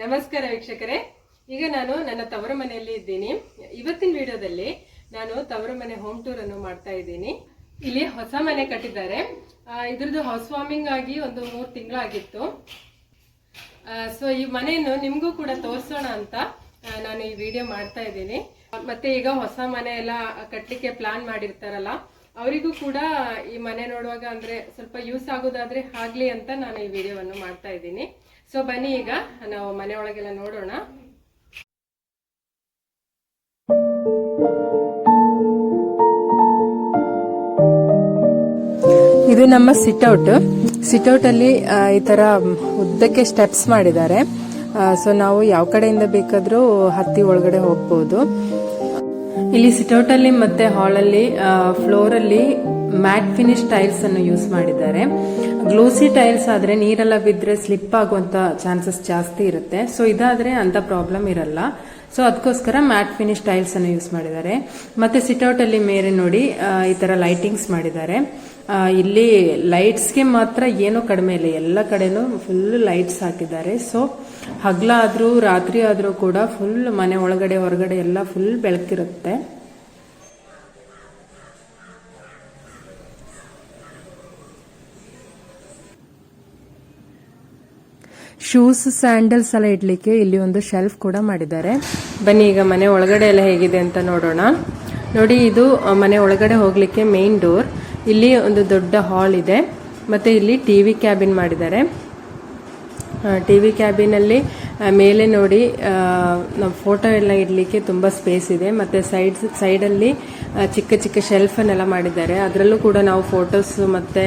ನಮಸ್ಕಾರ ವೀಕ್ಷಕರೇ. ಈಗ ನಾನು ನನ್ನ ತವರ ಮನೆಯಲ್ಲಿ ಇದ್ದೀನಿ. ಇವತ್ತಿನ ವಿಡಿಯೋದಲ್ಲಿ ನಾನು ತವರ ಮನೆ ಹೋಮ್ ಟೂರ್ ಅನ್ನು ಮಾಡ್ತಾ ಇದ್ದೀನಿ. ಇಲ್ಲಿ ಹೊಸ ಮನೆ ಕಟ್ಟಿದ್ದಾರೆ. ಇದ್ರದ್ದು ಹೌಸ್ ವಾರ್ಮಿಂಗ್ ಆಗಿ ಒಂದು ಮೂರು ತಿಂಗಳಾಗಿತ್ತು. ಸೊ ಈ ಮನೆಯನ್ನು ನಿಮಗೂ ಕೂಡ ತೋರಿಸೋಣ ಅಂತ ನಾನು ಈ ವಿಡಿಯೋ ಮಾಡ್ತಾ ಇದ್ದೀನಿ. ಮತ್ತೆ ಈಗ ಹೊಸ ಮನೆ ಎಲ್ಲ ಕಟ್ಟಲಿಕ್ಕೆ ಪ್ಲಾನ್ ಮಾಡಿರ್ತಾರಲ್ಲ, ಅವರಿಗೂ ಕೂಡ ಈ ಮನೆ ನೋಡುವಾಗ ಅಂದ್ರೆ ಸ್ವಲ್ಪ ಯೂಸ್ ಆಗೋದಾದ್ರೆ ಆಗ್ಲಿ ಅಂತ ನಾನು ಈ ವಿಡಿಯೋವನ್ನು ಮಾಡ್ತಾ ಇದ್ದೀನಿ. ಸೊ ಬನ್ನಿ ಈಗ. ನಾವು ಮನೆಯೊಳಗೆಲ್ಲ ನೋಡೋಣ. ಇದು ನಮ್ಮ ಸಿಟ್ಔಟ್ ಸಿಟ್ಔಟ್ ಅಲ್ಲಿ ಈ ತರ ಉದ್ದಕ್ಕೆ ಸ್ಟೆಪ್ಸ್ ಮಾಡಿದ್ದಾರೆ. ಸೊ ನಾವು ಯಾವ ಕಡೆಯಿಂದ ಬೇಕಾದ್ರೂ ಹತ್ತಿ ಒಳಗಡೆ ಹೋಗ್ಬೋದು. ಇಲ್ಲಿ ಸಿಟ್ಔಟ್ ಅಲ್ಲಿ ಮತ್ತೆ ಹಾಲ್ ಅಲ್ಲಿ ಫ್ಲೋರ್ ಅಲ್ಲಿ ಮ್ಯಾಟ್ ಫಿನಿಶ್ ಟೈಲ್ಸ್ ಅನ್ನು ಯೂಸ್ ಮಾಡಿದ್ದಾರೆ. ಗ್ಲೋಸಿ ಟೈಲ್ಸ್ ಆದ್ರೆ ನೀರೆಲ್ಲ ಬಿದ್ರೆ ಸ್ಲಿಪ್ ಆಗುವಂತ ಚಾನ್ಸಸ್ ಜಾಸ್ತಿ ಇರುತ್ತೆ. ಸೊ ಇದಾದ್ರೆ ಅಂತ ಪ್ರಾಬ್ಲಮ್ ಇರಲ್ಲ. ಸೊ ಅದಕ್ಕೋಸ್ಕರ ಮ್ಯಾಟ್ ಫಿನಿಶ್ ಟೈಲ್ಸ್ ಅನ್ನು ಯೂಸ್ ಮಾಡಿದ್ದಾರೆ. ಮತ್ತೆ ಸಿಟ್ಔಟ್ ಅಲ್ಲಿ ಮೇಲೆ ನೋಡಿ ಈ ತರ ಲೈಟಿಂಗ್ಸ್ ಮಾಡಿದ್ದಾರೆ. ಇಲ್ಲಿ ಲೈಟ್ಸ್ಗೆ ಮಾತ್ರ ಏನೂ ಕಡಿಮೆ ಇಲ್ಲ. ಎಲ್ಲ ಕಡೆನೂ ಫುಲ್ ಲೈಟ್ಸ್ ಹಾಕಿದ್ದಾರೆ. ಸೊ ಹಗ್ಲಾದ್ರೂ ರಾತ್ರಿ ಆದ್ರೂ ಕೂಡ ಫುಲ್ ಮನೆ ಒಳಗಡೆ, ಹೊರಗಡೆ ಎಲ್ಲ ಫುಲ್ ಬೆಳಕಿರುತ್ತೆ. ಶೂಸ್ ಸ್ಯಾಂಡಲ್ಸ್ ಎಲ್ಲ ಇಡ್ಲಿಕ್ಕೆ ಇಲ್ಲಿ ಒಂದು ಶೆಲ್ಫ್ ಕೂಡ ಮಾಡಿದ್ದಾರೆ. ಬನ್ನಿ, ಈಗ ಮನೆ ಒಳಗಡೆ ಎಲ್ಲ ಹೇಗಿದೆ ಅಂತ ನೋಡೋಣ. ನೋಡಿ, ಇದು ಮನೆ ಒಳಗಡೆ ಹೋಗ್ಲಿಕ್ಕೆ ಮೇನ್ ಡೋರ್ ಇಲ್ಲಿ ಒಂದು ದೊಡ್ಡ ಹಾಲ್ ಇದೆ. ಮತ್ತೆ ಇಲ್ಲಿ ಟಿವಿ ಕ್ಯಾಬಿನ್ ಮಾಡಿದ್ದಾರೆ. ಟಿವಿ ಕ್ಯಾಬಿನಲ್ಲಿ ಮೇಲೆ ನೋಡಿ ನಮ್ಮ ಫೋಟೋ ಎಲ್ಲ ಇಡಲಿಕ್ಕೆ ತುಂಬ ಸ್ಪೇಸ್ ಇದೆ. ಮತ್ತೆ ಸೈಡ್ ಸೈಡಲ್ಲಿ ಚಿಕ್ಕ ಚಿಕ್ಕ ಶೆಲ್ಫನ್ನೆಲ್ಲ ಮಾಡಿದ್ದಾರೆ. ಅದರಲ್ಲೂ ಕೂಡ ನಾವು ಫೋಟೋಸ್ ಮತ್ತೆ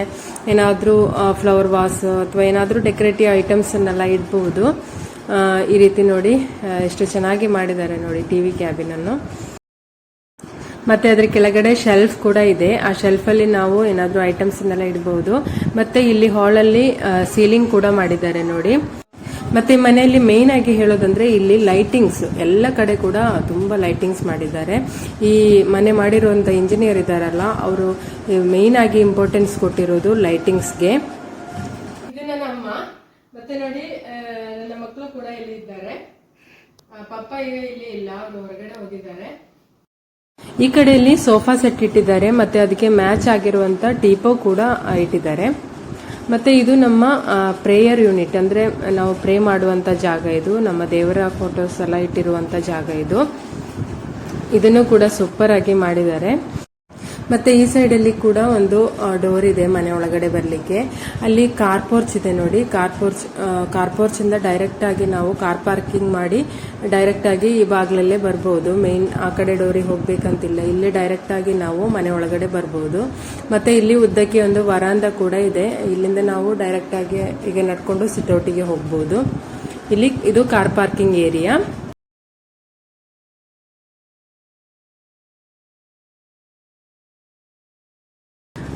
ಏನಾದರೂ ಫ್ಲವರ್ ವಾಸ್ ಅಥವಾ ಏನಾದರೂ ಡೆಕೋರೇಟಿವ್ ಐಟಮ್ಸನ್ನೆಲ್ಲ ಇಡಬಹುದು ಈ ರೀತಿ ನೋಡಿ ಎಷ್ಟು ಚೆನ್ನಾಗಿ ಮಾಡಿದ್ದಾರೆ ನೋಡಿ ಟಿವಿ ಕ್ಯಾಬಿನನ್ನು. ಮತ್ತೆ ಅದರ ಕೆಳಗಡೆ ಶೆಲ್ಫ್ ಕೂಡ ಇದೆ. ಆ ಶೆಲ್ಫ್ ಅಲ್ಲಿ ನಾವು ಏನಾದ್ರೂ ಐಟಮ್ಸ್ ಇಡ್ಬೋದು. ಮತ್ತೆ ಇಲ್ಲಿ ಹಾಲ್ ಅಲ್ಲಿ ಸೀಲಿಂಗ್ ಕೂಡ ಮಾಡಿದ್ದಾರೆ ನೋಡಿ. ಮತ್ತೆ ಮನೆಯಲ್ಲಿ ಮೇನ್ ಆಗಿ ಹೇಳೋದಂದ್ರೆ ಇಲ್ಲಿ ಲೈಟಿಂಗ್ಸ್ ಎಲ್ಲ ಕಡೆ ಕೂಡ ತುಂಬಾ ಲೈಟಿಂಗ್ಸ್ ಮಾಡಿದ್ದಾರೆ. ಈ ಮನೆ ಮಾಡಿರುವಂತ ಇಂಜಿನಿಯರ್ ಇದ್ದಾರಲ್ಲ, ಅವರು ಮೇನ್ ಆಗಿ ಇಂಪಾರ್ಟೆನ್ಸ್ ಕೊಟ್ಟಿರೋದು ಲೈಟಿಂಗ್ಸ್ಗೆ ಇದು ನನ್ನ ಮತ್ತೆ ನೋಡಿ ನನ್ನ ಮಕ್ಕಳು ಕೂಡ ಇಲ್ಲಿ ಇದ್ದಾರೆ. ಪಪ್ಪ ಇಲ್ಲಿ ಇಲ್ಲ, ಅವರು ಹೊರಗಡೆ ಹೋಗಿದ್ದಾರೆ. ಈ ಕಡೆಯಲ್ಲಿ ಸೋಫಾ ಸೆಟ್ ಇಟ್ಟಿದ್ದಾರೆ, ಮತ್ತೆ ಅದಕ್ಕೆ ಮ್ಯಾಚ್ ಆಗಿರುವಂತ ಟೀಪೋ ಕೂಡ ಇಟ್ಟಿದ್ದಾರೆ. ಮತ್ತೆ ಇದು ನಮ್ಮ ಪ್ರೇಯರ್ ಯೂನಿಟ್, ಅಂದ್ರೆ ನಾವು ಪ್ರೇ ಮಾಡುವಂತ ಜಾಗ ಇದು, ನಮ್ಮ ದೇವರ ಫೋಟೋಸ್ ಎಲ್ಲ ಇಟ್ಟಿರುವಂತ ಜಾಗ ಇದು. ಇದನ್ನು ಕೂಡ ಸೂಪರ್ ಆಗಿ ಮಾಡಿದ್ದಾರೆ. ಮತ್ತೆ ಈ ಸೈಡ್ ಅಲ್ಲಿ ಕೂಡ ಒಂದು ಡೋರ್ ಇದೆ ಮನೆ ಒಳಗಡೆ ಬರ್ಲಿಕ್ಕೆ. ಅಲ್ಲಿ ಕಾರ್ ಪೋರ್ಚ್ ಇದೆ ನೋಡಿ. ಕಾರ್ ಪೋರ್ಚ್ ಕಾರ್ ಪೋರ್ಚ್ ಇಂದ ಡೈರೆಕ್ಟ್ ಆಗಿ ನಾವು ಕಾರ್ ಪಾರ್ಕಿಂಗ್ ಮಾಡಿ ಡೈರೆಕ್ಟ್ ಆಗಿ ಈ ಬಾಗ್ಲಲ್ಲೇ ಬರ್ಬೋದು. ಮೇನ್ ಆ ಕಡೆ ಡೋರಿಗೆ ಹೋಗ್ಬೇಕಂತಿಲ್ಲ. ಇಲ್ಲಿ ಡೈರೆಕ್ಟ್ ಆಗಿ ನಾವು ಮನೆ ಒಳಗಡೆ ಬರ್ಬೋದು. ಮತ್ತೆ ಇಲ್ಲಿ ಉದ್ದಕ್ಕೆ ಒಂದು ವರಾಂದ ಕೂಡ ಇದೆ. ಇಲ್ಲಿಂದ ನಾವು ಡೈರೆಕ್ಟ್ ಆಗಿ ಈಗ ನಡ್ಕೊಂಡು ಸಿಟೌಟಿಗೆ ಹೋಗ್ಬೋದು. ಇಲ್ಲಿ ಇದು ಕಾರ್ ಪಾರ್ಕಿಂಗ್ ಏರಿಯಾ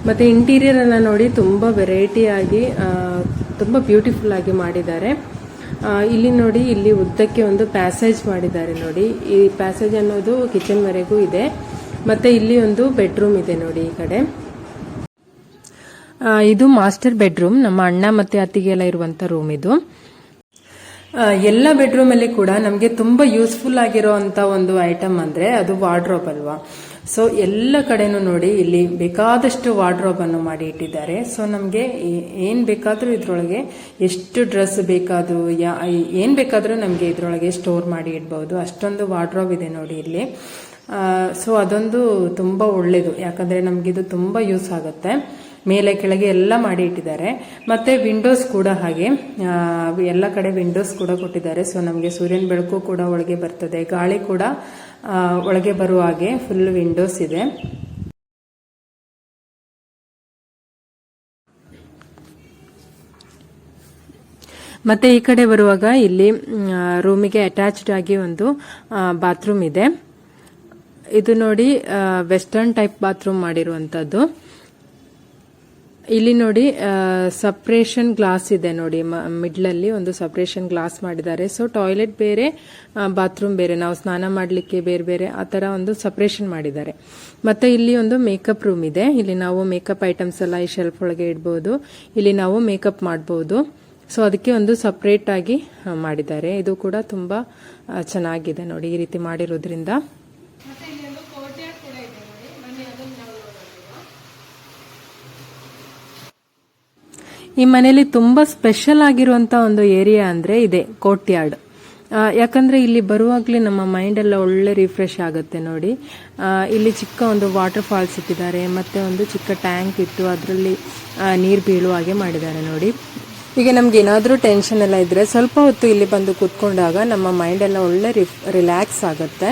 ಮತ್ತೆ ಇಂಟೀರಿಯರ್ ಎಲ್ಲ ನೋಡಿ ತುಂಬಾ ವೆರೈಟಿ ಆಗಿ ಆ, ತುಂಬಾ ಬ್ಯೂಟಿಫುಲ್ ಆಗಿ ಮಾಡಿದ್ದಾರೆ. ಇಲ್ಲಿ ನೋಡಿ ಇಲ್ಲಿ ಉದ್ದಕ್ಕೆ ಒಂದು ಪ್ಯಾಸೇಜ್ ಮಾಡಿದ್ದಾರೆ ನೋಡಿ. ಈ ಪ್ಯಾಸೇಜ್ ಅನ್ನೋದು ಕಿಚನ್ ವರೆಗೂ ಇದೆ. ಮತ್ತೆ ಇಲ್ಲಿ ಒಂದು ಬೆಡ್ರೂಮ್ ಇದೆ ನೋಡಿ ಈ ಕಡೆ. ಇದು ಮಾಸ್ಟರ್ ಬೆಡ್ರೂಮ್ ನಮ್ಮ ಅಣ್ಣ ಮತ್ತೆ ಅತ್ತಿಗೆಲ್ಲ ಇರುವಂತ ರೂಮ್ ಇದು. ಎಲ್ಲ ಬೆಡ್ರೂಮ್ ಅಲ್ಲಿ ಕೂಡ ನಮಗೆ ತುಂಬಾ ಯೂಸ್ಫುಲ್ ಆಗಿರುವಂತ ಒಂದು ಐಟಮ್ ಅಂದ್ರೆ ಅದು ವಾರ್ಡ್ರೋಬ್ ಅಲ್ವಾ. ಸೊ ಎಲ್ಲ ಕಡೆನೂ ನೋಡಿ ಇಲ್ಲಿ ಬೇಕಾದಷ್ಟು ವಾರ್ಡ್ರೋಬ್ ಅನ್ನು ಮಾಡಿ ಇಟ್ಟಿದ್ದಾರೆ. ಸೊ ನಮಗೆ ಏನ್ ಬೇಕಾದರೂ ಇದ್ರೊಳಗೆ ಎಷ್ಟು ಡ್ರೆಸ್ ಬೇಕಾದರೂ, ಯಾ ಏನ್ ಬೇಕಾದರೂ ನಮಗೆ ಇದ್ರೊಳಗೆ ಸ್ಟೋರ್ ಮಾಡಿ ಇಡ್ಬೋದು. ಅಷ್ಟೊಂದು ವಾರ್ಡ್ರೋಬ್ ಇದೆ ನೋಡಿ ಇಲ್ಲಿ. ಸೊ ಅದೊಂದು ತುಂಬಾ ಒಳ್ಳೇದು. ಯಾಕಂದ್ರೆ ನಮ್ಗೆ ಇದು ತುಂಬಾ ಯೂಸ್ ಆಗುತ್ತೆ. ಮೇಲೆ ಕೆಳಗೆ ಎಲ್ಲ ಮಾಡಿ ಇಟ್ಟಿದ್ದಾರೆ. ಮತ್ತೆ ವಿಂಡೋಸ್ ಕೂಡ ಹಾಗೆ. ಎಲ್ಲ ಕಡೆ ವಿಂಡೋಸ್ ಕೂಡ ಕೊಟ್ಟಿದ್ದಾರೆ. ಸೊ ನಮಗೆ ಸೂರ್ಯನ ಬೆಳಕು ಕೂಡ ಒಳಗೆ ಬರ್ತದೆ. ಗಾಳಿ ಕೂಡ ಒಳಗೆ ಬರುವ ಹಾಗೆ ಫುಲ್ ವಿಂಡೋಸ್ ಇದೆ. ಮತ್ತೆ ಈ ಕಡೆ ಬರುವಾಗ ಇಲ್ಲಿ ರೂಮಿಗೆ ಅಟ್ಯಾಚ್ಡ್ ಆಗಿ ಒಂದು ಬಾತ್ರೂಮ್ ಇದೆ. ಇದು ನೋಡಿ ವೆಸ್ಟರ್ನ್ ಟೈಪ್ ಬಾತ್ರೂಮ್ ಮಾಡಿರುವಂತದ್ದು. ಇಲ್ಲಿ ನೋಡಿ ಸಪ್ರೇಷನ್ ಗ್ಲಾಸ್ ಇದೆ ನೋಡಿ ಮಿಡ್ಲಲ್ಲಿ ಒಂದು ಸಪ್ರೇಷನ್ ಗ್ಲಾಸ್ ಮಾಡಿದ್ದಾರೆ. ಸೊ ಟಾಯ್ಲೆಟ್ ಬೇರೆ ಬಾತ್ರೂಮ್ ಬೇರೆ, ನಾವು ಸ್ನಾನ ಮಾಡಲಿಕ್ಕೆ ಬೇರೆ ಬೇರೆ ಆ ಥರ ಒಂದು ಸಪ್ರೇಷನ್ ಮಾಡಿದ್ದಾರೆ. ಮತ್ತೆ ಇಲ್ಲಿ ಒಂದು ಮೇಕಪ್ ರೂಮ್ ಇದೆ. ಇಲ್ಲಿ ನಾವು ಮೇಕಪ್ ಐಟಮ್ಸ್ ಎಲ್ಲ ಈ ಶೆಲ್ಫ್ ಒಳಗೆ ಇಡ್ಬೋದು. ಇಲ್ಲಿ ನಾವು ಮೇಕಪ್ ಮಾಡಬಹುದು ಸೊ ಅದಕ್ಕೆ ಒಂದು ಸಪ್ರೇಟ್ ಆಗಿ ಮಾಡಿದ್ದಾರೆ. ಇದು ಕೂಡ ತುಂಬಾ ಚೆನ್ನಾಗಿದೆ ನೋಡಿ ಈ ರೀತಿ ಮಾಡಿರೋದ್ರಿಂದ. ಈ ಮನೆಯಲ್ಲಿ ತುಂಬಾ ಸ್ಪೆಷಲ್ ಆಗಿರುವಂತ ಒಂದು ಏರಿಯಾ ಅಂದ್ರೆ ಇದೆ ಕೋರ್ಟ್ ಯಾರ್ಡ್ ಯಾಕಂದ್ರೆ ಇಲ್ಲಿ ಬರುವಾಗಲೇ ನಮ್ಮ ಮೈಂಡ್ ಎಲ್ಲ ಒಳ್ಳೆ ರಿಫ್ರೆಶ್ ಆಗುತ್ತೆ ನೋಡಿ. ಇಲ್ಲಿ ಚಿಕ್ಕ ಒಂದು ವಾಟರ್ ಫಾಲ್ಸ್ ಇಟ್ಟಿದ್ದಾರೆ, ಮತ್ತೆ ಒಂದು ಚಿಕ್ಕ ಟ್ಯಾಂಕ್ ಇಟ್ಟು ಅದರಲ್ಲಿ ನೀರು ಬೀಳುವ ಹಾಗೆ ಮಾಡಿದ್ದಾರೆ ನೋಡಿ. ಈಗ ನಮ್ಗೆ ಏನಾದರೂ ಟೆನ್ಷನ್ ಎಲ್ಲ ಇದ್ರೆ ಸ್ವಲ್ಪ ಹೊತ್ತು ಇಲ್ಲಿ ಬಂದು ಕೂತ್ಕೊಂಡಾಗ ನಮ್ಮ ಮೈಂಡ್ ಎಲ್ಲ ಒಳ್ಳೆ ರಿಲ್ಯಾಕ್ಸ್ ಆಗುತ್ತೆ.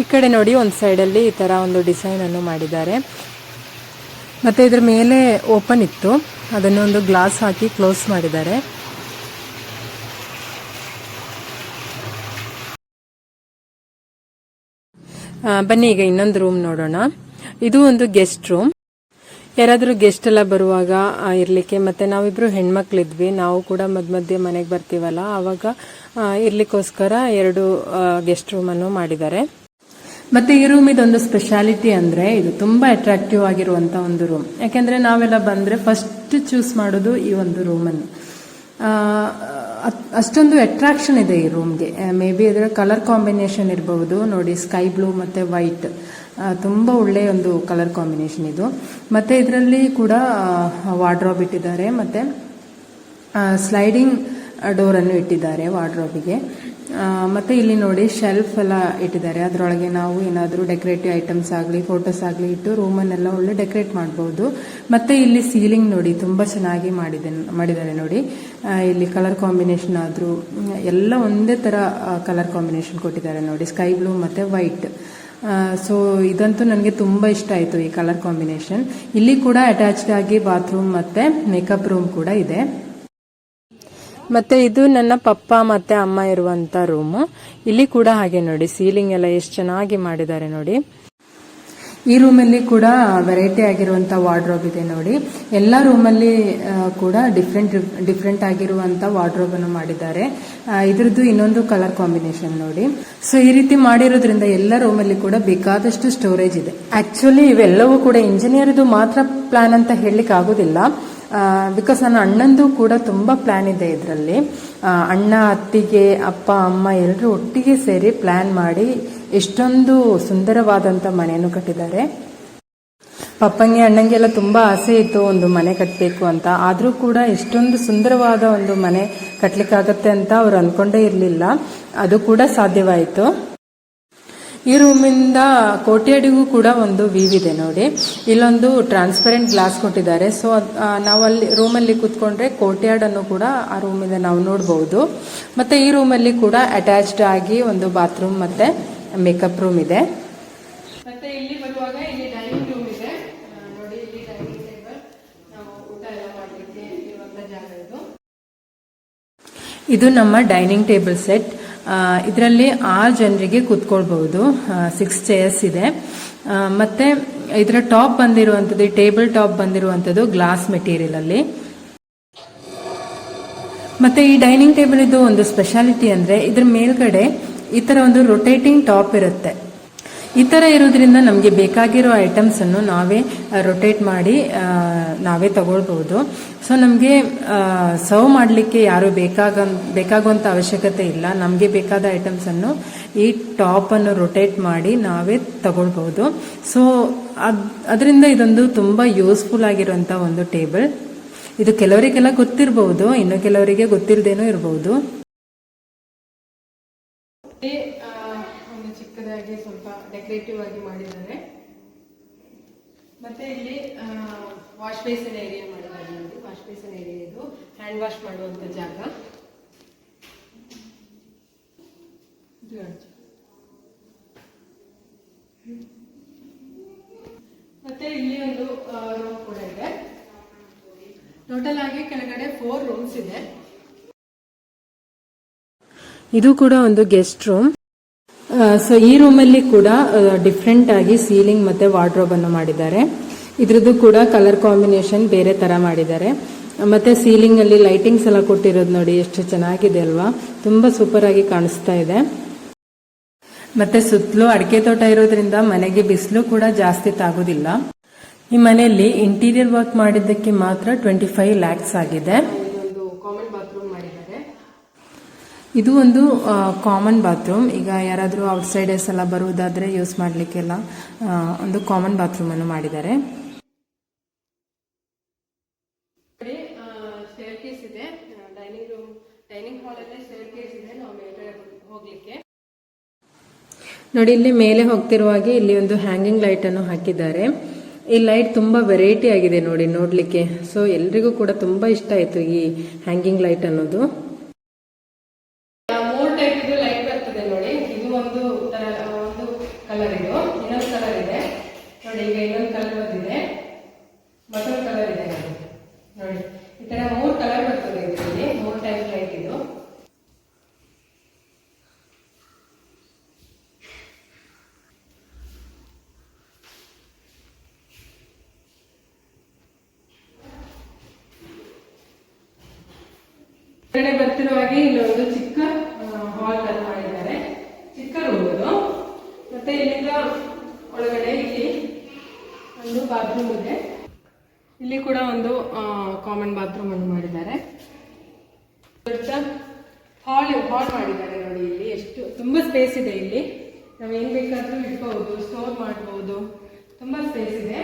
ಈ ಕಡೆ ನೋಡಿ ಒಂದು ಸೈಡಲ್ಲಿ ಈ ತರ ಒಂದು ಡಿಸೈನ್ ಅನ್ನು ಮಾಡಿದ್ದಾರೆ. ಮತ್ತೆ ಇದ್ರ ಮೇಲೆ ಓಪನ್ ಇತ್ತು. ಅದನ್ನು ಒಂದು ಗ್ಲಾಸ್ ಹಾಕಿ ಕ್ಲೋಸ್ ಮಾಡಿದ್ದಾರೆ. ಬನ್ನಿ ಈಗ ಇನ್ನೊಂದು ರೂಮ್ ನೋಡೋಣ. ಇದು ಒಂದು ಗೆಸ್ಟ್ ರೂಮ್ ಯಾರಾದರೂ ಗೆಸ್ಟ್ ಎಲ್ಲ ಬರುವಾಗ ಇರಲಿಕ್ಕೆ, ಮತ್ತೆ ನಾವಿಬ್ರು ಹೆಣ್ಮಕ್ಳಿದ್ವಿ, ನಾವು ಕೂಡ ಮಧ್ಯ ಮಧ್ಯೆ ಮನೆಗೆ ಬರ್ತೀವಲ್ಲ, ಆವಾಗ ಇರಲಿಕ್ಕೋಸ್ಕರ ಎರಡು ಗೆಸ್ಟ್ ರೂಮನ್ನು ಮಾಡಿದ್ದಾರೆ. ಮತ್ತೆ ಈ ರೂಮ್ ಇದೊಂದು ಸ್ಪೆಷಾಲಿಟಿ ಅಂದ್ರೆ ಇದು ತುಂಬಾ ಅಟ್ರಾಕ್ಟಿವ್ ಆಗಿರುವಂತ ಒಂದು ರೂಮ್ ಯಾಕೆಂದ್ರೆ ನಾವೆಲ್ಲ ಬಂದ್ರೆ ಫಸ್ಟ್ ಚೂಸ್ ಮಾಡೋದು ಈ ಒಂದು ರೂಮ್ ಅನ್ನು. ಅಷ್ಟೊಂದು ಅಟ್ರಾಕ್ಷನ್ ಇದೆ ಈ ರೂಮ್ಗೆ ಮೇ ಬಿ ಇದರ ಕಲರ್ ಕಾಂಬಿನೇಷನ್ ಇರಬಹುದು. ನೋಡಿ ಸ್ಕೈ ಬ್ಲೂ ಮತ್ತೆ ವೈಟ್ ತುಂಬಾ ಒಳ್ಳೆಯ ಒಂದು ಕಲರ್ ಕಾಂಬಿನೇಷನ್ ಇದು. ಮತ್ತೆ ಇದರಲ್ಲಿ ಕೂಡ ವಾರ್ಡ್ರಾಬ್ ಇಟ್ಟಿದ್ದಾರೆ. ಮತ್ತೆ ಸ್ಲೈಡಿಂಗ್ ಡೋರ್ ಅನ್ನು ಇಟ್ಟಿದ್ದಾರೆ ವಾರ್ಡ್ರೋಬಿಗೆ ಮತ್ತೆ ಇಲ್ಲಿ ನೋಡಿ ಶೆಲ್ಫ್ ಎಲ್ಲ ಇಟ್ಟಿದ್ದಾರೆ. ಅದರೊಳಗೆ ನಾವು ಏನಾದರೂ ಡೆಕೋರೇಟಿವ್ ಐಟಮ್ಸ್ ಆಗಲಿ ಫೋಟೋಸ್ ಆಗಲಿ ಇಟ್ಟು ರೂಮನ್ನೆಲ್ಲ ಒಳ್ಳೆ ಡೆಕೋರೇಟ್ ಮಾಡಬಹುದು ಮತ್ತೆ ಇಲ್ಲಿ ಸೀಲಿಂಗ್ ನೋಡಿ ತುಂಬಾ ಚೆನ್ನಾಗಿ ಮಾಡಿದೆ, ಮಾಡಿದ್ದಾರೆ ನೋಡಿ. ಇಲ್ಲಿ ಕಲರ್ ಕಾಂಬಿನೇಷನ್ ಆದ್ರೂ, ಎಲ್ಲ ಒಂದೇ ತರ ಕಲರ್ ಕಾಂಬಿನೇಷನ್ ಕೊಟ್ಟಿದ್ದಾರೆ ನೋಡಿ. ಸ್ಕೈ ಬ್ಲೂ ಮತ್ತೆ ವೈಟ್ ಸೊ ಇದಂತೂ ನನಗೆ ತುಂಬಾ ಇಷ್ಟ ಆಯಿತು ಈ ಕಲರ್ ಕಾಂಬಿನೇಷನ್ ಇಲ್ಲಿ ಕೂಡ ಅಟ್ಯಾಚ್ಡ್ ಆಗಿ ಬಾತ್ರೂಮ್ ಮತ್ತೆ ಮೇಕಪ್ ರೂಮ್ ಕೂಡ ಇದೆ. ಮತ್ತೆ ಇದು ನನ್ನ ಪಪ್ಪ ಮತ್ತೆ ಅಮ್ಮ ಇರುವಂತ ರೂಮ್ ಇಲ್ಲಿ ಕೂಡ ಹಾಗೆ ನೋಡಿ ಸೀಲಿಂಗ್ ಎಲ್ಲ ಎಷ್ಟು ಚೆನ್ನಾಗಿ ಮಾಡಿದ್ದಾರೆ ನೋಡಿ. ಈ ರೂಮಲ್ಲಿ ಕೂಡ ವೆರೈಟಿ ಆಗಿರುವಂತ ವಾರ್ಡ್ರೋಬ್ ಇದೆ ನೋಡಿ. ಎಲ್ಲ ರೂಮಲ್ಲಿ ಕೂಡ ಡಿಫ್ರೆಂಟ್ ಡಿಫ್ರೆಂಟ್ ಆಗಿರುವಂತ ವಾರ್ಡ್ರೋಬ್ ಅನ್ನು ಮಾಡಿದ್ದಾರೆ. ಇದ್ರದ್ದು ಇನ್ನೊಂದು ಕಲರ್ ಕಾಂಬಿನೇಷನ್ ನೋಡಿ. ಸೊ ಈ ರೀತಿ ಮಾಡಿರೋದ್ರಿಂದ ಎಲ್ಲ ರೂಮಲ್ಲಿ ಕೂಡ ಬೇಕಾದಷ್ಟು ಸ್ಟೋರೇಜ್ ಇದೆ. ಆಕ್ಚುಲಿ ಇವೆಲ್ಲವೂ ಕೂಡ ಇಂಜಿನಿಯರ್ದು ಮಾತ್ರ ಪ್ಲಾನ್ ಅಂತ ಹೇಳಲಿಕ್ಕೆ ಆಗೋದಿಲ್ಲ. ಬಿಕಾಸ್ ನನ್ನ ಅಣ್ಣಂದು ಕೂಡ ತುಂಬ ಪ್ಲ್ಯಾನ್ ಇದೆ ಇದರಲ್ಲಿ. ಅಣ್ಣ, ಅತ್ತಿಗೆ, ಅಪ್ಪ, ಅಮ್ಮ ಎಲ್ಲರೂ ಒಟ್ಟಿಗೆ ಸೇರಿ ಪ್ಲ್ಯಾನ್ ಮಾಡಿ ಎಷ್ಟೊಂದು ಸುಂದರವಾದಂಥ ಮನೆಯನ್ನು ಕಟ್ಟಿದ್ದಾರೆ. ಪಪ್ಪಂಗೆ, ಅಣ್ಣಂಗೆಲ್ಲ ತುಂಬ ಆಸೆ ಇತ್ತು ಒಂದು ಮನೆ ಕಟ್ಟಬೇಕು ಅಂತ. ಆದರೂ ಕೂಡ ಇಷ್ಟೊಂದು ಸುಂದರವಾದ ಒಂದು ಮನೆ ಕಟ್ಟಲಿಕ್ಕಾಗತ್ತೆ ಅಂತ ಅವ್ರು ಅಂದ್ಕೊಂಡೇ ಇರಲಿಲ್ಲ. ಅದು ಕೂಡ ಸಾಧ್ಯವಾಯಿತು. ಈ ರೂಮಿಂದ ಕೋಟ್ಯಾಡಿಗೂ ಕೂಡ ಒಂದು ವ್ಯೂ ಇದೆ ನೋಡಿ. ಇಲ್ಲೊಂದು ಟ್ರಾನ್ಸ್ಪರೆಂಟ್ ಗ್ಲಾಸ್ ಕೊಟ್ಟಿದ್ದಾರೆ. ಸೊ ನಾವು ಅಲ್ಲಿ ರೂಮಲ್ಲಿ ಕೂತ್ಕೊಂಡ್ರೆ ಕೋಟೆಯಾಡ್ ಅನ್ನು ಕೂಡ ಆ ರೂಮಿಂದ ನಾವು ನೋಡಬಹುದು ಮತ್ತೆ ಈ ರೂಮಲ್ಲಿ ಕೂಡ ಅಟ್ಯಾಚ್ಡ್ ಆಗಿ ಒಂದು ಬಾತ್ರೂಮ್ ಮತ್ತೆ ಮೇಕಪ್ ರೂಮ್ ಇದೆ. ಮತ್ತೆ ಇಲ್ಲಿ ಬರುವಾಗ ಇಲ್ಲಿ ಡೈನಿಂಗ್ ರೂಮ್ ಇದೆ. ನೋಡಿ ಇಲ್ಲಿ ಡೈನಿಂಗ್ ಟೇಬಲ್ ನಾವು ಊಟ ಎಲ್ಲ ಮಾಡಲಿಕ್ಕೆ ಇರುವಂತ ಜಾಗ ಇದು. ಇದು ನಮ್ಮ ಡೈನಿಂಗ್ ಟೇಬಲ್ ಸೆಟ್ ಇದರಲ್ಲಿ ಆರು ಜನರಿಗೆ ಕೂತ್ಕೊಳ್ಬಹುದು. ಸಿಕ್ಸ್ ಚೇರ್ಸ್ ಇದೆ. ಮತ್ತೆ ಇದರ ಟಾಪ್ ಬಂದಿರುವಂಥದ್ದು ಟೇಬಲ್ ಟಾಪ್ ಬಂದಿರುವಂಥದ್ದು ಗ್ಲಾಸ್ ಮೆಟೀರಿಯಲ್ ಅಲ್ಲಿ. ಮತ್ತೆ ಈ ಡೈನಿಂಗ್ ಟೇಬಲ್ ಇದು ಒಂದು ಸ್ಪೆಷಾಲಿಟಿ ಅಂದ್ರೆ ಇದ್ರ ಮೇಲ್ಗಡೆ ಈ ತರ ಒಂದು ರೊಟೇಟಿಂಗ್ ಟಾಪ್ ಇರುತ್ತೆ. ಈ ಥರ ಇರೋದ್ರಿಂದ ನಮಗೆ ಬೇಕಾಗಿರೋ ಐಟಮ್ಸನ್ನು ನಾವೇ ರೊಟೇಟ್ ಮಾಡಿ ನಾವೇ ತಗೊಳ್ಬೋದು. ಸೊ ನಮಗೆ ಸರ್ವ್ ಮಾಡಲಿಕ್ಕೆ ಯಾರು ಬೇಕಾಗ ಬೇಕಾಗುವಂಥ ಅವಶ್ಯಕತೆ ಇಲ್ಲ. ನಮಗೆ ಬೇಕಾದ ಐಟಮ್ಸನ್ನು ಈ ಟಾಪನ್ನು ರೊಟೇಟ್ ಮಾಡಿ ನಾವೇ ತಗೊಳ್ಬೋದು. ಸೊ ಅದರಿಂದ ಇದೊಂದು ತುಂಬ ಯೂಸ್ಫುಲ್ ಆಗಿರುವಂಥ ಒಂದು ಟೇಬಲ್ ಇದು ಕೆಲವರಿಗೆಲ್ಲ ಗೊತ್ತಿರಬಹುದು ಇನ್ನು ಕೆಲವರಿಗೆ ಗೊತ್ತಿಲ್ಲದೇನೂ ಇರಬಹುದು ಡೆಕೋರೇಟಿವ್ ಆಗಿ ಮಾಡಿದ್ದಾರೆ. ಮತ್ತೆ ಇಲ್ಲಿ ವಾಶ್ ಬೇಸನ್ ಏರಿಯಾ ಮಾಡಿದ್ದಾರೆ ನೋಡಿ. ವಾಶ್ ಬೇಸನ್ ಏರಿಯಾ ಇದು. ಹ್ಯಾಂಡ್ ವಾಶ್ ಮಾಡುವಂತ ಜಾಗ. ಮತ್ತೆ ಇಲ್ಲಿ ಒಂದು ರೂಮ್ ಕೂಡ ಇದೆ. ಟೋಟಲ್ ಆಗಿ ಕೆಳಗಡೆ ಫೋರ್ ರೂಮ್ಸ್ ಇದೆ. ಇದು ಕೂಡ ಒಂದು ಗೆಸ್ಟ್ ರೂಮ್ ಸೊ ಈ ರೂಮಲ್ಲಿ ಕೂಡ ಡಿಫ್ರೆಂಟ್ ಆಗಿ ಸೀಲಿಂಗ್ ಮತ್ತೆ ವಾರ್ಡ್ರೋಬ್ ಅನ್ನು ಮಾಡಿದ್ದಾರೆ. ಇದ್ರದ್ದು ಕೂಡ ಕಲರ್ ಕಾಂಬಿನೇಷನ್ ಬೇರೆ ತರ ಮಾಡಿದ್ದಾರೆ. ಮತ್ತೆ ಸೀಲಿಂಗ್ ಅಲ್ಲಿ ಲೈಟಿಂಗ್ಸ್ ಎಲ್ಲ ಕೊಟ್ಟಿರೋದು ನೋಡಿ, ಎಷ್ಟು ಚೆನ್ನಾಗಿದೆ ಅಲ್ವಾ? ತುಂಬಾ ಸೂಪರ್ ಆಗಿ ಕಾಣಿಸ್ತಾ ಇದೆ. ಮತ್ತೆ ಸುತ್ತಲೂ ಅಡಿಕೆ ತೋಟ ಇರೋದ್ರಿಂದ ಮನೆಗೆ ಬಿಸಿಲು ಕೂಡ ಜಾಸ್ತಿ ತಾಗೋದಿಲ್ಲ. ಈ ಮನೆಯಲ್ಲಿ ಇಂಟೀರಿಯರ್ ವರ್ಕ್ ಮಾಡಿದ್ದಕ್ಕೆ ಮಾತ್ರ ಟ್ವೆಂಟಿ ಫೈವ್ ಲ್ಯಾಕ್ಸ್ ಆಗಿದೆ ಕಾಮನ್ ಬಾತ್ರೂಮ್ ಇದು ಒಂದು ಕಾಮನ್ ಬಾತ್ರೂಮ್ ಈಗ ಯಾರಾದರೂ ಔಟ್ಸೈಡರ್ಸ್ ಎಲ್ಲ ಬರುವುದಾದರೆ ಯೂಸ್ ಮಾಡಲಿಕ್ಕೆಲ್ಲ ಒಂದು ಕಾಮನ್ ಬಾತ್ರೂಮ್ ಅನ್ನು ಮಾಡಿದ್ದಾರೆ. ನೋಡಿ ಇಲ್ಲಿ ಮೇಲೆ ಹೋಗ್ತಿರುವಾಗೆ ಇಲ್ಲಿ ಒಂದು ಹ್ಯಾಂಗಿಂಗ್ ಲೈಟ್ ಅನ್ನು ಹಾಕಿದ್ದಾರೆ. ಈ ಲೈಟ್ ತುಂಬಾ ವೆರೈಟಿ ಆಗಿದೆ ನೋಡಿ ನೋಡ್ಲಿಕ್ಕೆ. ಸೊ ಎಲ್ರಿಗೂ ಕೂಡ ತುಂಬಾ ಇಷ್ಟ ಆಯ್ತು ಈ ಹ್ಯಾಂಗಿಂಗ್ ಲೈಟ್ ಅನ್ನೋದು ಮೂರ್ ಟೈಪ್ ಇದು ಲೈಟ್ ಬರ್ತದೆ ನೋಡಿ ಇದು ಒಂದು ತರ- ಒಂದು ಕಲರ್ ಇದು ಇನ್ನೊಂದು ಕಲರ್ ಇದೆ ನೋಡಿ ಈಗ ಇನ್ನೊಂದು ಕಲರ್ ಬಂದಿದೆ ಮತ್ತೊಂದು ಕಲರ್ ಇದೆ ನೋಡಿ ನೋಡಿ ಈ ತರ ಮೂರ್ ಕಲರ್ ಬರ್ತದೆ ಇದರಲ್ಲಿ ಮೂರ್ ಟೈಪ್ ಲೈಟ್ ಇದು ಹೊರಗಡೆ ಬರ್ತಿರುವಾಗೆ ಇಲ್ಲಿ ಒಂದು ಚಿಕ್ಕ ಹಾಲ್ ಅನ್ನು ಮಾಡಿದ್ದಾರೆ ಚಿಕ್ಕ ರೂಮ್ ಇದು ಮತ್ತೆ ಇಲ್ಲಿಂದ ಒಳಗಡೆ ಇಲ್ಲಿ ಒಂದು ಬಾತ್ರೂಮ್ ಇದೆ. ಇಲ್ಲಿ ಕೂಡ ಒಂದು ಕಾಮನ್ ಬಾತ್ರೂಮ್ ಅನ್ನು ಮಾಡಿದ್ದಾರೆ. ದೊಡ್ಡ ಹಾಲ್ ಹಾಲ್ ಮಾಡಿದ್ದಾರೆ ನೋಡಿ ಇಲ್ಲಿ. ಎಷ್ಟು, ತುಂಬಾ ಸ್ಪೇಸ್ ಇದೆ ಇಲ್ಲಿ. ನಾವು ಏನ್ ಬೇಕಾದ್ರೂ ಇಟ್ಕೋಬಹುದು ಸ್ಟೋರ್ ಮಾಡಬಹುದು ತುಂಬಾ ಸ್ಪೇಸ್ ಇದೆ.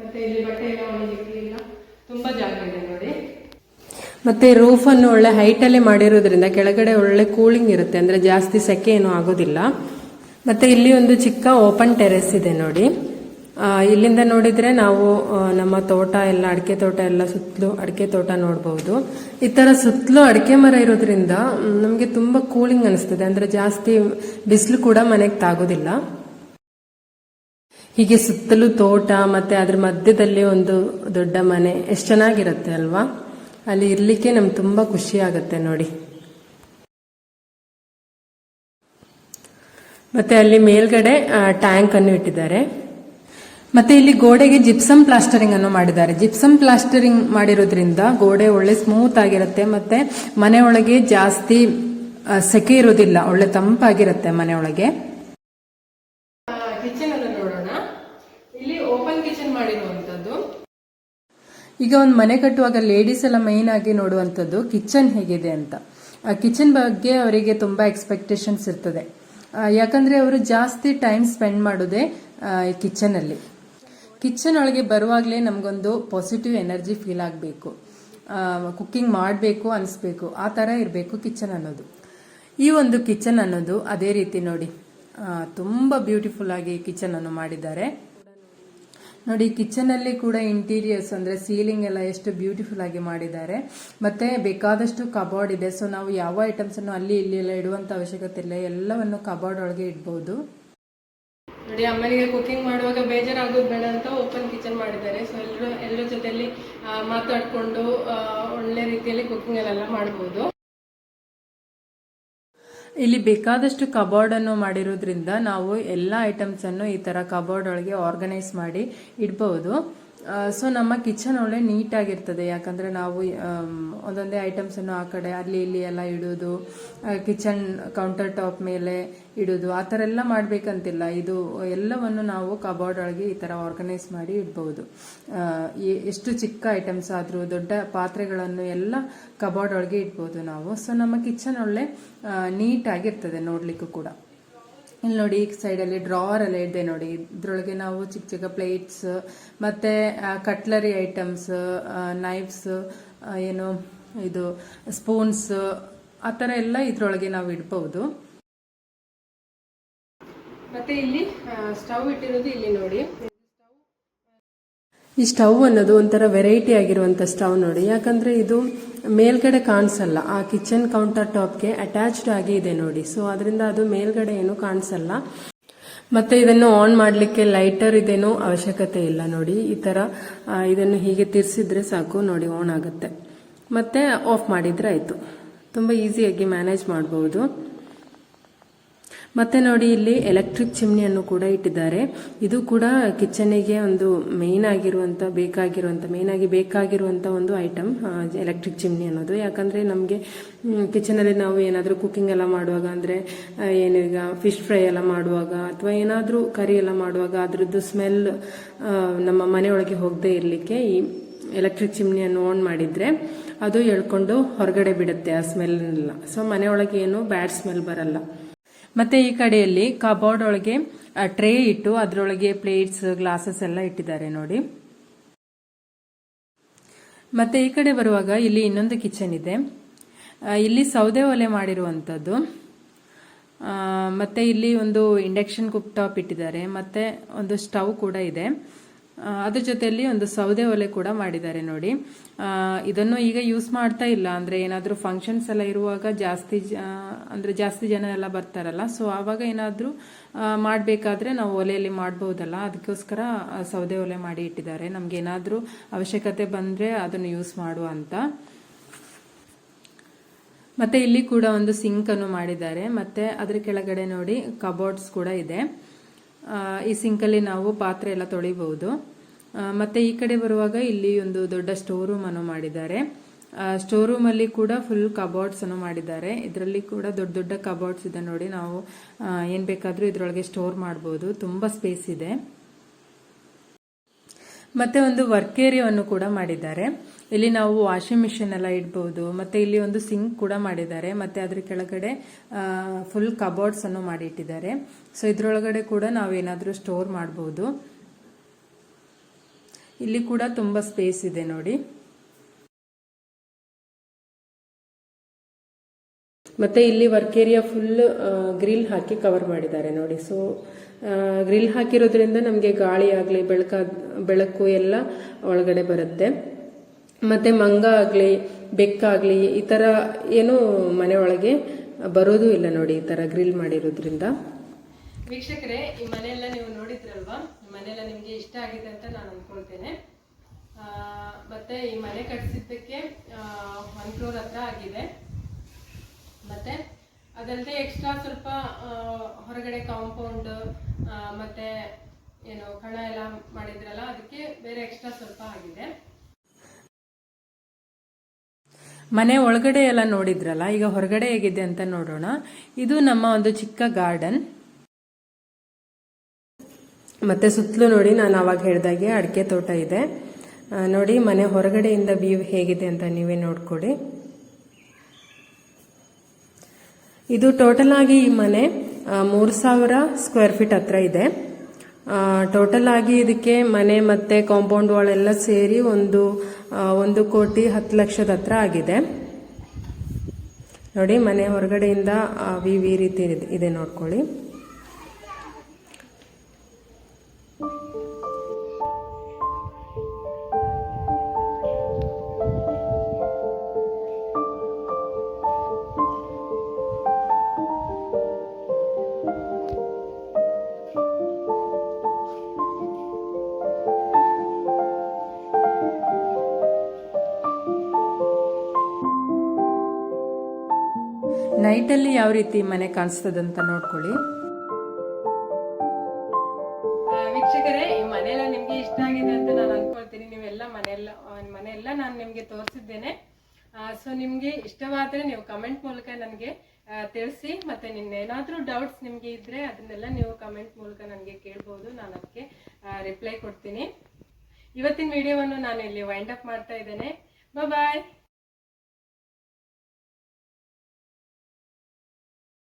ಮತ್ತೆ ಇಲ್ಲಿ ಬಟ್ಟೆ ಎಲ್ಲ ಒಣಗಿಕ್ಕೆ ತುಂಬಾ ಜಾಗ ಇದೆ ನೋಡಿ. ಮತ್ತೆ ರೂಫ್ ಅನ್ನು ಒಳ್ಳೆ ಹೈಟ್ ಅಲ್ಲಿ ಮಾಡಿರೋದ್ರಿಂದ ಕೆಳಗಡೆ ಒಳ್ಳೆ ಕೂಲಿಂಗ್ ಇರುತ್ತೆ. ಅಂದ್ರೆ ಜಾಸ್ತಿ ಸೆಕೆ ಏನು ಆಗೋದಿಲ್ಲ. ಮತ್ತೆ ಇಲ್ಲಿ ಒಂದು ಚಿಕ್ಕ ಓಪನ್ ಟೆರೆಸ್ ಇದೆ ನೋಡಿ. ಇಲ್ಲಿಂದ ನೋಡಿದ್ರೆ ನಾವು ನಮ್ಮ ತೋಟ ಎಲ್ಲ, ಅಡಿಕೆ ತೋಟ ಎಲ್ಲ ಸುತ್ತಲೂ ಅಡಿಕೆ ತೋಟ ನೋಡಬಹುದು ಈ ತರ ಸುತ್ತಲೂ ಅಡಿಕೆ ಮರ ಇರೋದ್ರಿಂದ ನಮಗೆ ತುಂಬಾ ಕೂಲಿಂಗ್ ಅನಿಸ್ತದೆ. ಅಂದ್ರೆ ಜಾಸ್ತಿ ಬಿಸಿಲು ಕೂಡ ಮನೆಗೆ ತಾಗೋದಿಲ್ಲ. ಹೀಗೆ ಸುತ್ತಲೂ ತೋಟ, ಮತ್ತೆ ಅದ್ರ ಮಧ್ಯದಲ್ಲಿ ಒಂದು ದೊಡ್ಡ ಮನೆ, ಎಷ್ಟು ಚೆನ್ನಾಗಿರುತ್ತೆ ಅಲ್ವಾ? ಅಲ್ಲಿ ಇರ್ಲಿಕ್ಕೆ ನಮ್ಗೆ ತುಂಬಾ ಖುಷಿ ಆಗುತ್ತೆ ನೋಡಿ. ಮತ್ತೆ ಅಲ್ಲಿ ಮೇಲ್ಗಡೆ ಟ್ಯಾಂಕ್ ಅನ್ನು ಇಟ್ಟಿದ್ದಾರೆ. ಮತ್ತೆ ಇಲ್ಲಿ ಗೋಡೆಗೆ ಜಿಪ್ಸಮ್ ಪ್ಲಾಸ್ಟರಿಂಗ್ ಅನ್ನು ಮಾಡಿದ್ದಾರೆ. ಜಿಪ್ಸಮ್ ಪ್ಲಾಸ್ಟರಿಂಗ್ ಮಾಡಿರೋದ್ರಿಂದ ಗೋಡೆ ಒಳ್ಳೆ ಸ್ಮೂತ್ ಆಗಿರುತ್ತೆ ಮತ್ತೆ ಮನೆ ಒಳಗೆ ಜಾಸ್ತಿ ಸೆಕೆ ಇರೋದಿಲ್ಲ ಒಳ್ಳೆ ತಂಪಾಗಿರುತ್ತೆ ಮನೆ ಒಳಗೆ ಕಿಚನ್ ಅನ್ನು ನೋಡೋಣ. ಇಲ್ಲಿ ಓಪನ್ ಕಿಚನ್ ಮಾಡಿರುವಂತದ್ದು ಈಗ ಒಂದು ಮನೆ ಕಟ್ಟುವಾಗ ಲೇಡೀಸ್ ಎಲ್ಲ ಮೈನ್ ಆಗಿ ನೋಡುವಂಥದ್ದು ಕಿಚನ್ ಹೇಗಿದೆ ಅಂತ. ಆ ಕಿಚನ್ ಬಗ್ಗೆ ಅವರಿಗೆ ತುಂಬಾ ಎಕ್ಸ್ಪೆಕ್ಟೇಷನ್ಸ್ ಇರ್ತದೆ. ಯಾಕಂದ್ರೆ ಅವರು ಜಾಸ್ತಿ ಟೈಮ್ ಸ್ಪೆಂಡ್ ಮಾಡೋದೇ ಈ ಕಿಚನ್ ಅಲ್ಲಿ. ಕಿಚನ್ ಒಳಗೆ ಬರುವಾಗಲೇ ನಮಗೊಂದು ಪಾಸಿಟಿವ್ ಎನರ್ಜಿ ಫೀಲ್ ಆಗಬೇಕು. ಕುಕ್ಕಿಂಗ್ ಮಾಡಬೇಕು ಅನಿಸ್ಬೇಕು. ಆ ಥರ ಇರಬೇಕು ಕಿಚನ್ ಅನ್ನೋದು. ಈ ಒಂದು ಕಿಚನ್ ಅನ್ನೋದು ಅದೇ ರೀತಿ ನೋಡಿ. ತುಂಬ ಬ್ಯೂಟಿಫುಲ್ ಆಗಿ ಕಿಚನ್ ಅನ್ನು ಮಾಡಿದ್ದಾರೆ. ನೋಡಿ ಕಿಚನ್ ಅಲ್ಲಿ ಕೂಡ ಇಂಟೀರಿಯರ್ಸ್ ಅಂದ್ರೆ ಸೀಲಿಂಗ್ ಎಲ್ಲ ಎಷ್ಟು ಬ್ಯೂಟಿಫುಲ್ ಆಗಿ ಮಾಡಿದ್ದಾರೆ. ಮತ್ತೆ ಬೇಕಾದಷ್ಟು ಕಬಾರ್ಡ್ ಇದೆ. ಸೊ ನಾವು ಯಾವ ಐಟಮ್ಸ್ ಅನ್ನು ಅಲ್ಲಿ, ಇಲ್ಲಿ ಎಲ್ಲ ಇಡುವಂತ ಅವಶ್ಯಕತೆ ಇಲ್ಲ. ಎಲ್ಲವನ್ನು ಕಬಾರ್ಡ್ ಒಳಗೆ ಇಡಬಹುದು ನೋಡಿ, ಅಮ್ಮನಿಗೆ ಕುಕಿಂಗ್ ಮಾಡುವಾಗ ಬೇಜಾರಾಗೋದು ಬೇಡ ಅಂತ ಓಪನ್ ಕಿಚನ್ ಮಾಡಿದ್ದಾರೆ. ಸೊ ಎಲ್ಲರೂ ಎಲ್ಲರ ಜೊತೆಯಲ್ಲಿ ಮಾತಾಡ್ಕೊಂಡು ಒಳ್ಳೆ ರೀತಿಯಲ್ಲಿ ಕುಕಿಂಗ್ ಎಲ್ಲ ಮಾಡ್ಬೋದು. ಇಲ್ಲಿ ಬೇಕಾದಷ್ಟು ಕಬೋರ್ಡ್ ಅನ್ನು ಮಾಡಿರೋದ್ರಿಂದ ನಾವು ಎಲ್ಲ ಐಟಮ್ಸ್ ಅನ್ನು ಈ ತರ ಕಬೋರ್ಡ್ ಒಳಗೆ ಆರ್ಗನೈಸ್ ಮಾಡಿ ಇಡಬಹುದು ಸೊ ನಮ್ಮ ಕಿಚನ್ ಒಳ್ಳೆ ನೀಟಾಗಿರ್ತದೆ ಯಾಕಂದರೆ ನಾವು ಒಂದೊಂದೇ ಐಟಮ್ಸ್ ಅನ್ನು ಆ ಕಡೆ ಅಲ್ಲಿ ಇಲ್ಲಿ ಎಲ್ಲ ಇಡೋದು ಕಿಚನ್ ಕೌಂಟರ್ ಟಾಪ್ ಮೇಲೆ ಇಡೋದು, ಆ ಥರ ಎಲ್ಲ ಮಾಡಬೇಕಂತಿಲ್ಲ. ಇದು ಎಲ್ಲವನ್ನು ನಾವು ಕಬೋರ್ಡ್ ಒಳಗೆ ಈ ತರ ಆರ್ಗನೈಸ್ ಮಾಡಿ ಇಡ್ಬೋದು. ಎಷ್ಟು ಚಿಕ್ಕ ಐಟಮ್ಸ್ ಆದ್ರೂ, ದೊಡ್ಡ ಪಾತ್ರೆಗಳನ್ನು ಎಲ್ಲ ಕಬೋರ್ಡ್ ಒಳಗೆ ಇಡ್ಬೋದು ನಾವು. ಸೊ ನಮ್ಮ ಕಿಚನ್ ಒಳ್ಳೆ ನೀಟಾಗಿರ್ತದೆ ನೋಡ್ಲಿಕ್ಕೂ ಕೂಡ. ಇಲ್ಲಿ ನೋಡಿ ಈ ಸೈಡಲ್ಲಿ ಡ್ರಾವರ್ ಎಲ್ಲ ಇದೆ ನೋಡಿ. ಇದ್ರೊಳಗೆ ನಾವು ಚಿಕ್ಕ ಚಿಕ್ಕ ಪ್ಲೇಟ್ಸ್, ಮತ್ತೆ ಕಟ್ಲರಿ ಐಟಮ್ಸ್ ನೈಫ್ಸ್ ಏನು, ಇದು, ಸ್ಪೂನ್ಸ್, ಆ ಥರ ಎಲ್ಲ ಇದ್ರೊಳಗೆ ನಾವು ಇಡ್ಬೋದು. ಮತ್ತೆ ಇಲ್ಲಿ ಸ್ಟವ್ ಇಟ್ಟಿರೋದು ಇಲ್ಲಿ ನೋಡಿ. ಈ ಸ್ಟವ್ ಅನ್ನೋದು ಒಂಥರ ವೆರೈಟಿ ಆಗಿರುವಂತ ಸ್ಟವ್ ನೋಡಿ. ಯಾಕಂದ್ರೆ ಇದು ಮೇಲ್ಗಡೆ ಕಾಣಿಸಲ್ಲ. ಆ ಕಿಚನ್ ಕೌಂಟರ್ ಟಾಪ್ಗೆ ಅಟ್ಯಾಚ್ಡ್ ಆಗಿ ಇದೆ ನೋಡಿ. ಸೊ ಅದರಿಂದ ಅದು ಮೇಲ್ಗಡೆ ಏನು ಕಾಣಿಸಲ್ಲ. ಮತ್ತೆ ಇದನ್ನು ಆನ್ ಮಾಡಲಿಕ್ಕೆ ಲೈಟರ್ ಇದೇನು ಅವಶ್ಯಕತೆ ಇಲ್ಲ ನೋಡಿ. ಈ ತರ ಇದನ್ನು ಹೀಗೆ ತಿರ್ಸಿದ್ರೆ ಸಾಕು, ನೋಡಿ, ಆನ್ ಆಗುತ್ತೆ. ಮತ್ತೆ ಆಫ್ ಮಾಡಿದ್ರೆ ಆಯ್ತು. ತುಂಬಾ ಈಸಿಯಾಗಿ ಮ್ಯಾನೇಜ್ ಮಾಡಬಹುದು ಮತ್ತೆ ನೋಡಿ ಇಲ್ಲಿ ಎಲೆಕ್ಟ್ರಿಕ್ ಚಿಮ್ನಿಯನ್ನು ಕೂಡ ಇಟ್ಟಿದ್ದಾರೆ. ಇದು ಕೂಡ ಕಿಚನ್ಗೆ ಒಂದು ಮೇನ್ ಆಗಿರುವಂತ, ಬೇಕಾಗಿರುವಂತ ಮೇನ್ ಆಗಿ ಬೇಕಾಗಿರುವಂತ ಒಂದು ಐಟಮ್ ಎಲೆಕ್ಟ್ರಿಕ್ ಚಿಮ್ನಿ ಅನ್ನೋದು. ಯಾಕಂದ್ರೆ ನಮಗೆ ಕಿಚನ್ ಅಲ್ಲಿ ನಾವು ಏನಾದರೂ ಕುಕಿಂಗ್ ಎಲ್ಲ ಮಾಡುವಾಗ ಅಂದ್ರೆ ಏನು ಫಿಶ್ ಫ್ರೈ ಎಲ್ಲ ಮಾಡುವಾಗ ಅಥವಾ ಏನಾದರೂ ಕರಿ ಎಲ್ಲ ಮಾಡುವಾಗ ಅದರದ್ದು ಸ್ಮೆಲ್ ನಮ್ಮ ಮನೆಯೊಳಗೆ ಹೋಗದೆ ಇರಲಿಕ್ಕೆ ಈ ಎಲೆಕ್ಟ್ರಿಕ್ ಚಿಮ್ನಿಯನ್ನು ಆನ್ ಮಾಡಿದ್ರೆ ಅದು ಎಳ್ಕೊಂಡು ಹೊರಗಡೆ ಬಿಡುತ್ತೆ ಆ ಸ್ಮೆಲ್ ಸೊ ಮನೆಯೊಳಗೆ ಏನು ಬ್ಯಾಡ್ ಸ್ಮೆಲ್ ಬರಲ್ಲ. ಮತ್ತೆ ಈ ಕಡೆಯಲ್ಲಿ ಕಬೋರ್ಡ್ ಒಳಗೆ ಟ್ರೇ ಇಟ್ಟು ಅದರೊಳಗೆ ಪ್ಲೇಟ್ಸ್ ಗ್ಲಾಸಸ್ ಎಲ್ಲ ಇಟ್ಟಿದ್ದಾರೆ ನೋಡಿ. ಮತ್ತೆ ಈ ಕಡೆ ಬರುವಾಗ ಇಲ್ಲಿ ಇನ್ನೊಂದು ಕಿಚನ್ ಇದೆ. ಇಲ್ಲಿ ಸೌದೆ ಒಲೆ ಮಾಡಿರುವಂಥದ್ದು ಆ, ಮತ್ತೆ ಇಲ್ಲಿ ಒಂದು ಇಂಡಕ್ಷನ್ ಕುಕ್ ಟಾಪ್ ಇಟ್ಟಿದ್ದಾರೆ. ಮತ್ತೆ ಒಂದು ಸ್ಟವ್ ಕೂಡ ಇದೆ. ಅದ್ರ ಜೊತೆಯಲ್ಲಿ ಒಂದು ಸೌದೆ ಒಲೆ ಕೂಡ ಮಾಡಿದ್ದಾರೆ ನೋಡಿ. ಇದನ್ನು ಈಗ ಯೂಸ್ ಮಾಡ್ತಾ ಇಲ್ಲ. ಅಂದ್ರೆ ಏನಾದರೂ ಫಂಕ್ಷನ್ಸ್ ಎಲ್ಲ ಇರುವಾಗ ಜಾಸ್ತಿ ಅಂದ್ರೆ ಜಾಸ್ತಿ ಜನ ಎಲ್ಲ ಬರ್ತಾರಲ್ಲ. ಸೊ ಆವಾಗ ಏನಾದರೂ ಮಾಡಬೇಕಾದ್ರೆ ನಾವು ಒಲೆಯಲ್ಲಿ ಮಾಡಬಹುದಲ್ಲ ಅದಕ್ಕೋಸ್ಕರ ಸೌದೆ ಒಲೆ ಮಾಡಿ ಇಟ್ಟಿದ್ದಾರೆ. ನಮ್ಗೆ ಏನಾದರೂ ಅವಶ್ಯಕತೆ ಬಂದ್ರೆ ಅದನ್ನು ಯೂಸ್ ಮಾಡುವ ಅಂತ. ಮತ್ತೆ ಇಲ್ಲಿ ಕೂಡ ಒಂದು ಸಿಂಕ್ ಅನ್ನು ಮಾಡಿದ್ದಾರೆ. ಮತ್ತೆ ಅದರ ಕೆಳಗಡೆ ನೋಡಿ ಕಬೋರ್ಡ್ಸ್ ಕೂಡ ಇದೆ. ಈ ಸಿಂಕಲ್ಲಿ ನಾವು ಪಾತ್ರೆ ಎಲ್ಲ ತೊಳಿಬಹುದು. ಮತ್ತೆ ಈ ಕಡೆ ಬರುವಾಗ ಇಲ್ಲಿ ಒಂದು ದೊಡ್ಡ ಸ್ಟೋರ್ ಅನ್ನು ಮಾಡಿದ್ದಾರೆ. ಸ್ಟೋರ್ ಅಲ್ಲಿ ಕೂಡ ಫುಲ್ ಕಬೋರ್ಡ್ಸ್ ಅನ್ನು ಮಾಡಿದ್ದಾರೆ. ಇದರಲ್ಲಿ ಕೂಡ ದೊಡ್ಡ ದೊಡ್ಡ ಕಬೋರ್ಡ್ಸ್ ಇದೆ ನೋಡಿ ನಾವು ಏನ್ ಬೇಕಾದ್ರೂ ಇದ್ರೊಳಗೆ ಸ್ಟೋರ್ ಮಾಡಬಹುದು ತುಂಬಾ ಸ್ಪೇಸ್ ಇದೆ. ಮತ್ತೆ ಒಂದು ವರ್ಕ್ ಏರಿಯಾವನ್ನು ಕೂಡ ಮಾಡಿದ್ದಾರೆ. ಇಲ್ಲಿ ನಾವು ವಾಷಿಂಗ್ ಮಿಷಿನ್ ಎಲ್ಲ ಇಡಬಹುದು ಮತ್ತೆ ಇಲ್ಲಿ ಒಂದು ಸಿಂಕ್ ಕೂಡ ಮಾಡಿದ್ದಾರೆ, ಮತ್ತೆ ಅದ್ರ ಕೆಳಗಡೆ ಫುಲ್ ಕಬೋರ್ಡ್ಸ್ ಅನ್ನು ಮಾಡಿ ಇಟ್ಟಿದ್ದಾರೆ ಸೊ ಇದ್ರೊಳಗಡೆ ಕೂಡ ನಾವೇನಾದರೂ ಸ್ಟೋರ್ ಮಾಡಬಹುದು ಇಲ್ಲಿ ಕೂಡ ತುಂಬಾ ಸ್ಪೇಸ್ ಇದೆ ನೋಡಿ. ಮತ್ತೆ ಇಲ್ಲಿ ವರ್ಕ್ ಏರಿಯಾ ಫುಲ್ ಗ್ರಿಲ್ ಹಾಕಿ ಕವರ್ ಮಾಡಿದ್ದಾರೆ ನೋಡಿ. ಸೊ ಗ್ರಿಲ್ ಹಾಕಿರೋದ್ರಿಂದ ನಮಗೆ ಗಾಳಿ ಆಗಲಿ ಬೆಳಕ ಬೆಳಕು ಎಲ್ಲ ಒಳಗಡೆ ಬರುತ್ತೆ. ಮತ್ತೆ ಮಂಗ ಆಗಲಿ ಬೆಕ್ಕಾಗಲಿ ಈ ಥರ ಏನು ಮನೆ ಒಳಗೆ ಬರೋದು ಇಲ್ಲ ನೋಡಿ ಈ ಥರ ಗ್ರಿಲ್ ಮಾಡಿರೋದ್ರಿಂದ. ವೀಕ್ಷಕರೇ, ಈ ಮನೆಯೆಲ್ಲ ನೀವು ನೋಡಿದ್ರಲ್ವಾ? ಮನೆಯೆಲ್ಲ ನಿಮಗೆ ಇಷ್ಟ ಆಗಿದೆ ಅಂತ ನಾನು ಅಂದ್ಕೊಳ್ತೇನೆ ಮತ್ತೆ ಈ ಮನೆ ಕಟ್ಸಿದ್ದಕ್ಕೆ ಒನ್ ಕ್ರೋರ್ ಹತ್ರ ಆಗಿದೆ. ಮತ್ತೆ ಅದಲ್ಲದೆ ಎಕ್ಸ್ಟ್ರಾ ಸ್ವಲ್ಪ ಹೊರಗಡೆ ಕಾಂಪೌಂಡ್ ಮತ್ತೆ, ಏನು, ಕಣ ಎಲ್ಲ ಮಾಡಿದ್ರಲ್ಲ, ಅದಕ್ಕೆ ಬೇರೆ ಎಕ್ಸ್ಟ್ರಾ ಸ್ವಲ್ಪ ಆಗಿದೆ. ಮನೆ ಒಳಗಡೆ ಎಲ್ಲ ನೋಡಿದ್ರಲ್ಲ, ಈಗ ಹೊರಗಡೆ ಹೇಗಿದೆ ಅಂತ ನೋಡೋಣ. ಇದು ನಮ್ಮ ಒಂದು ಚಿಕ್ಕ ಗಾರ್ಡನ್. ಮತ್ತೆ ಸುತ್ತಲೂ ನೋಡಿ ನಾನು ಅವಾಗ ಹೇಳ್ದಾಗೆ ಅಡಿಕೆ ತೋಟ ಇದೆ. ನೋಡಿ ಮನೆ ಹೊರಗಡೆಯಿಂದ ವ್ಯೂ ಹೇಗಿದೆ ಅಂತ ನೀವೇ ನೋಡ್ಕೊಡಿ ಇದು ಟೋಟಲ್ ಆಗಿ ಈ ಮನೆ ಮೂರು ಸಾವಿರ ಸ್ಕ್ವೇರ್ ಫೀಟ್ ಹತ್ರ ಇದೆ. ಟೋಟಲ್ ಆಗಿ ಇದಕ್ಕೆ ಮನೆ ಮತ್ತೆ ಕಾಂಪೌಂಡ್ ವಾಲ್ ಎಲ್ಲ ಸೇರಿ ಒಂದು ಒಂದು ಕೋಟಿ ಹತ್ತು ಲಕ್ಷದ ಹತ್ರ ಆಗಿದೆ. ನೋಡಿ, ಮನೆ ಹೊರಗಡೆಯಿಂದ ವಿ ವಿ ರೀತಿ ಇದೆ ನೋಡ್ಕೊಳ್ಳಿ. ನೈಟಲ್ಲಿ ಯಾವ ರೀತಿ ಮನೆ ಕಾಣಿಸ್ತದಂತ ನೋಡ್ಕೊಳ್ಳಿ. ಆ, ವೀಕ್ಷಕರೇ ಈ ಮನೆಯೆಲ್ಲ ನಿಮ್ಗೆ ಇಷ್ಟ ಆಗಿದೆ ಅಂತ ನಾನು ಅನ್ಕೊಳ್ತೀನಿ. ನೀವೆಲ್ಲ ಮನೆಯೆಲ್ಲ ಮನೆಯೆಲ್ಲ ನಾನು ನಿಮ್ಗೆ ತೋರಿಸಿದ್ದೇನೆ. ಸೊ ನಿಮ್ಗೆ ಇಷ್ಟವಾದ್ರೆ ನೀವು ಕಮೆಂಟ್ ಮೂಲಕ ನನಗೆ ತಿಳಿಸಿ. ಮತ್ತೆ ನಿನ್ನೇನಾದ್ರೂ ಡೌಟ್ಸ್ ನಿಮ್ಗೆ ಇದ್ರೆ ಅದನ್ನೆಲ್ಲ ನೀವು ಕಮೆಂಟ್ ಮೂಲಕ ನನಗೆ ಕೇಳ್ಬೋದು. ನಾನು ಅದಕ್ಕೆ ರಿಪ್ಲೈ ಕೊಡ್ತೀನಿ. ಇವತ್ತಿನ ವಿಡಿಯೋವನ್ನು ನಾನು ಇಲ್ಲಿ ವೈಂಡ್ ಅಪ್ ಮಾಡ್ತಾ ಇದ್ದೇನೆ. ಬಾಯ್